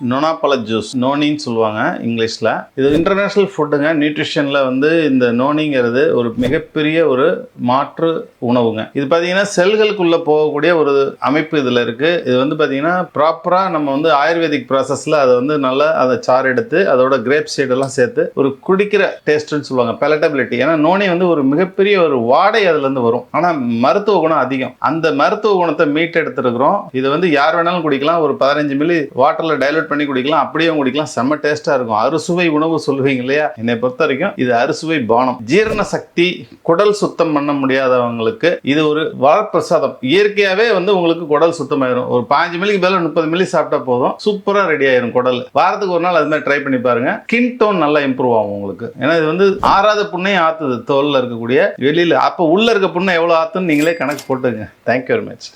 நொனாப்பழ juice நோனின்னு சொல்லுவாங்க இங்கிலீஷில். இது இன்டர்நேஷ்னல் ஃபுட்டுங்க நியூட்ரிஷனில் வந்து இந்த நோனிங்கிறது ஒரு மிகப்பெரிய ஒரு மாற்று உணவுங்க. இது பார்த்தீங்கன்னா செல்களுக்குள்ளே போகக்கூடிய ஒரு அமைப்பு இதில் இருக்குது இது வந்து பார்த்திங்கன்னா ப்ராப்பராக நம்ம வந்து ஆயுர்வேதிக் ப்ராசஸில் அதை வந்து நல்லா அதை சாறு எடுத்து அதோட கிரேப் சீடெல்லாம் சேர்த்து ஒரு குடிக்கிற டேஸ்ட்டுன்னு சொல்லுவாங்க பெலட்டபிலிட்டி ஏன்னா நோனி வந்து ஒரு மிகப்பெரிய ஒரு வாடை அதுலேருந்து வரும். ஆனால் மருத்துவ குணம் அதிகம். அந்த மருத்துவ குணத்தை மீட் எடுத்துருக்குறோம் இது வந்து யார் வேணாலும் குடிக்கலாம். ஒரு பதினஞ்சு மில்லி வாட்டரில் டைலூட் பண்ணி குடிக்கலாம். அப்படியே குடிக்கலாம். செம்ம டேஸ்ட்டாக இருக்கும். அறுசுவை உணவு சொல்லுவீங்க இல்லையா? என்னை பொறுத்த வரைக்கும் இது அறுசுவை பானம். ஜீரண சக்தி குடல் சுத்தம் பண்ண முடியாதவங்களுக்கு இது ஒரு வரப்பிரசாதம் இயற்கையாகவே வந்து உங்களுக்கு குடல் சுத்தமாயிரும். ஒரு பாஞ்சு மில்லிக்கு மேலே முப்பது மில்லி சாப்பிட்டா போதும். சூப்பராக ரெடி ஆயிரும் குடல். வாரத்துக்கு ஒரு நாள் அது மாதிரி ட்ரை பண்ணி பாருங்க. ஸ்கின் டோன் நல்லா இம்ப்ரூவ் ஆகும் உங்களுக்கு. ஏன்னா இது வந்து ஆறாத புண்ணையும் ஆத்துது. தோலில் இருக்கக்கூடிய வெளியில். அப்போ உள்ள இருக்க புண்ணை எவ்வளோ ஆத்துன்னு நீங்களே கணக்கு போட்டுங்க தேங்க்யூ வெரி மச்